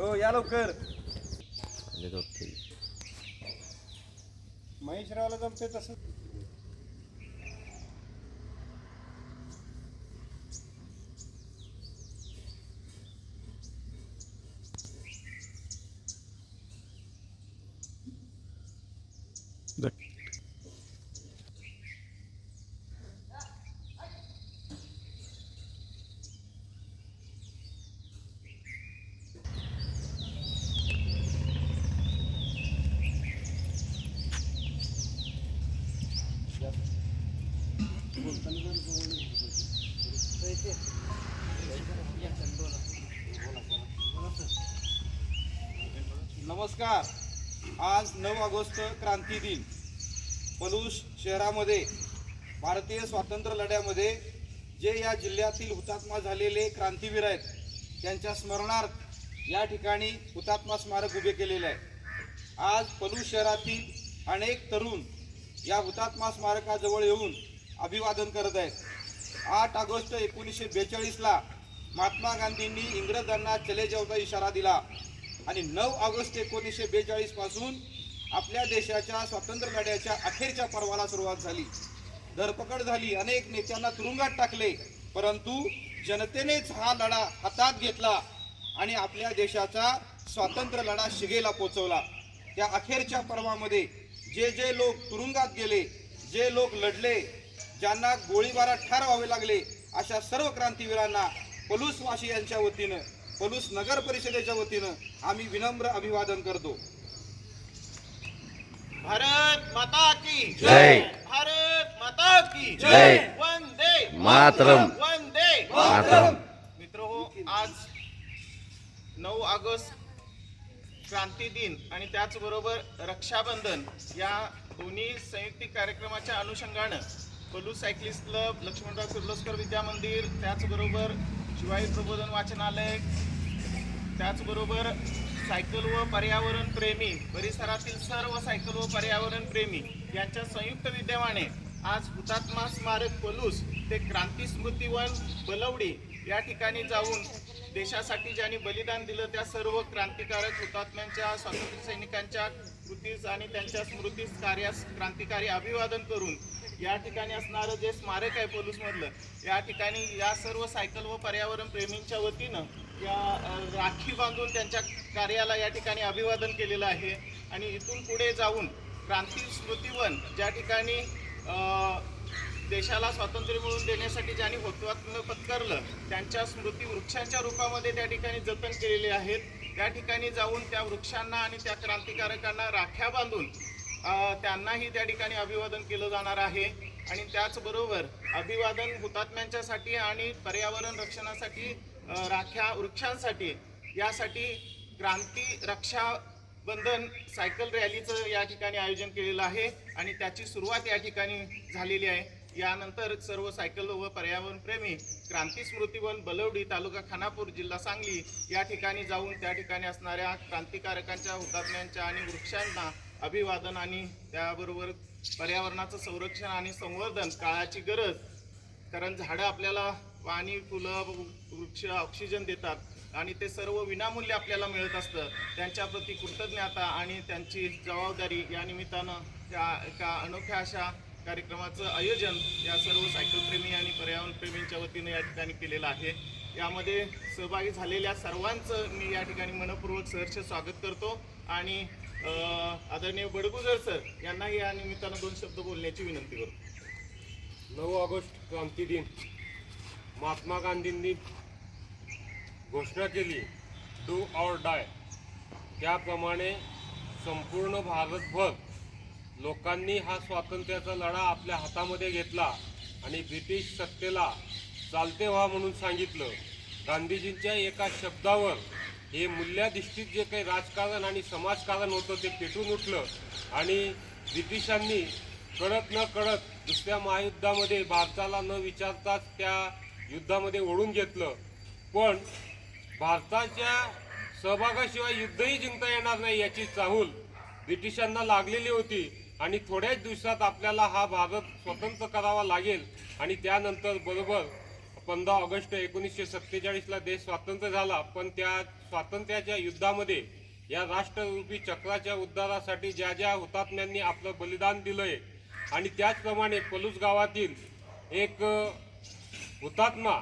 हो या लवकर. महेशरावला जमते तसं. नमस्कार. आज नऊ ऑगस्ट क्रांती दिन. पलूस शहरामध्ये भारतीय स्वातंत्र्य लढ्यामध्ये जे या जिल्ह्यातील हुतात्मा झालेले क्रांतीवीर आहेत त्यांच्या स्मरणार्थ या ठिकाणी हुतात्मा स्मारक उभे केलेले आहे. आज पलूस शहरातील अनेक तरुण या हुतात्मा स्मारकाजवळ येऊन अभिवादन करत आहेत. आठ ऑगस्ट एकोणीसशे बेचाळीसला महात्मा गांधींनी इंग्रजांना चले जाऊचा इशारा दिला. आणि नऊ ऑगस्ट एकोणीसशे बेचाळीसपासून आपल्या देशाच्या स्वातंत्र्य लढ्याच्या अखेरच्या पर्वाला सुरुवात झाली. धरपकड झाली. अनेक नेत्यांना तुरुंगात टाकले. परंतु जनतेनेच हा लढा हातात घेतला आणि आपल्या देशाचा स्वातंत्र्य लढा शिगेला पोचवला. त्या अखेरच्या पर्वामध्ये जे जे लोक तुरुंगात गेले जे लोक लढले ज्यांना गोळीबारात ठार व्हावे लागले अशा सर्व क्रांतीवीरांना पलूसवासी यांच्या वतीनं पलूस नगर परिषदेच्या वतीनं आम्ही विनम्र अभिवादन करतो भारत माता की जय. भारत माता की जय. वंदे मातरम. वंदे मातरम. मित्र हो आज नऊ ऑगस्ट क्रांती दिन आणि त्याचबरोबर रक्षाबंधन या दोन्ही संयुक्तिक कार्यक्रमाच्या अनुषंगानं पलू सायकलिस्ट क्लब लक्ष्मणराव किर्लोस्कर विद्या मंदिर त्याचबरोबर शिवाई प्रबोधन वाचनालय त्याचबरोबर सायकल व पर्यावरण प्रेमी परिसरातील सर्व सायकल व पर्यावरण प्रेमी यांच्या संयुक्त विद्यमाने आज हुतात्मा स्मारक पलूस ते क्रांती स्मृतीवन बलवडी या ठिकाणी जाऊन देशासाठी ज्यांनी बलिदान दिलं त्या सर्व क्रांतिकारक हुतात्म्यांच्या स्वातंत्र्य सैनिकांच्या कृतीस आणि त्यांच्या स्मृतीस कार्यास क्रांतिकारी अभिवादन करून या ठिकाणी असणारं जे स्मारक आहे पोलूसमधलं या ठिकाणी या सर्व सायकल व पर्यावरण प्रेमींच्या वतीनं या राखी बांधून त्यांच्या कार्याला या ठिकाणी अभिवादन केलेलं आहे. आणि इथून पुढे जाऊन क्रांती स्मृतिवन ज्या ठिकाणी देशाला स्वातंत्र्य मिळवून देण्यासाठी ज्यांनी होत्वात्म पत्करलं त्यांच्या स्मृती वृक्षांच्या रूपामध्ये त्या ठिकाणी जतन केलेले आहेत. त्या ठिकाणी जाऊन त्या वृक्षांना आणि त्या क्रांतिकारकांना राख्या बांधून त्यांनाही त्या ठिकाणी अभिवादन केलं जाणार आहे. आणि त्याचबरोबर अभिवादन हुतात्म्यांच्यासाठी आणि पर्यावरण रक्षणासाठी राख्या वृक्षांसाठी यासाठी क्रांती रक्षाबंधन सायकल रॅलीचं या ठिकाणी आयोजन केलेलं आहे आणि त्याची सुरुवात या ठिकाणी झालेली आहे. यानंतर सर्व सायकल व पर्यावरणप्रेमी क्रांती स्मृतीवन बलवडी तालुका खानापूर जिल्हा सांगली या ठिकाणी जाऊन त्या ठिकाणी असणाऱ्या क्रांतिकारकांच्या हुतात्म्यांच्या आणि वृक्षांना अभिवादन आणि त्याबरोबर पर्यावरणाचं संरक्षण आणि संवर्धन काळाची गरज. कारण झाडं आपल्याला पाणी फुलं वृक्ष ऑक्सिजन देतात आणि ते सर्व विनामूल्य आपल्याला मिळत असतं. त्यांच्याप्रती कृतज्ञता आणि त्यांची जबाबदारी या निमित्तानं त्या एका अनोख्या अशा कार्यक्रमाचं आयोजन या सर्व सायकलप्रेमी आणि पर्यावरणप्रेमींच्या वतीनं या ठिकाणी केलेलं आहे. यामध्ये सहभागी झालेल्या सर्वांचं मी या ठिकाणी मनपूर्वक सहर्ष स्वागत करतो आणि आदरणीय बडगुजर सर यांनाही या निमित्तानं दोन शब्द बोलण्याची विनंती करतो. नऊ ऑगस्ट क्रांती दिन. महात्मा गांधींनी घोषणा केली डू ऑर डाय त्याप्रमाणे संपूर्ण भारतभर लोकांनी हा स्वातंत्र्याचा लढा आपल्या हातामध्ये घेतला आणि ब्रिटिश सत्तेला चालते व्हा म्हणून सांगितलं. गांधीजींच्या एका शब्दावर हे मूल्याधिष्ठित जे काही राजकारण आणि समाजकारण होतं ते पेटून उठलं आणि ब्रिटिशांनी कळत न कळत दुसऱ्या महायुद्धामध्ये भारताला न विचारताच त्या युद्धामध्ये ओढून घेतलं. पण भारताच्या सहभागाशिवाय युद्धही जिंकता येणार नाही याची चाहूल ब्रिटिशांना लागलेली होती आणि थोड्याच दिवसात आपल्याला हा भारत स्वतंत्र करावा लागेल आणि त्यानंतर बरोबर पंधरा ऑगस्ट एकोणीसशे सत्तेचाळीसला देश स्वातंत्र्य झाला पण त्या स्वातंत्र्याच्या युद्धामध्ये या राष्ट्ररूपी चक्राच्या उद्धारासाठी ज्या ज्या हुतात्म्यांनी आपलं बलिदान दिलंय आणि त्याचप्रमाणे पलूस गावातील एक हुतात्मा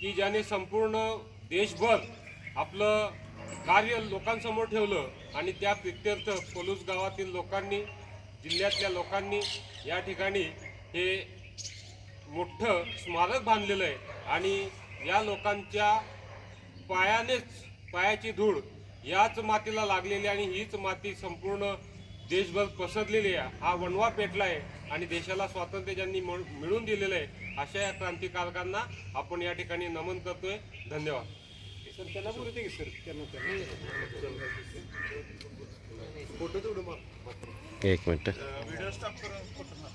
की ज्याने संपूर्ण देशभर आपलं कार्य लोकांसमोर ठेवलं आणि त्या प्रित्यर्थ पलूस गावातील लोकांनी जिल्ह्यातल्या लोकांनी या ठिकाणी हे मोठं स्मारक बांधलेलं आहे. आणि या लोकांच्या पायानेच पायाची धूळ याच मातीला लागलेली आणि हीच माती संपूर्ण देशभर पसरलेली आहे. हा वणवा पेटला आहे आणि देशाला स्वातंत्र्य ज्यांनी मिळ- मिळवून दिलेलं आहे अशा या क्रांतिकारकांना आपण या ठिकाणी नमन करतोय. धन्यवाद. एक मिनटं. व्हिडिओ स्टॉप करून फोटो मार.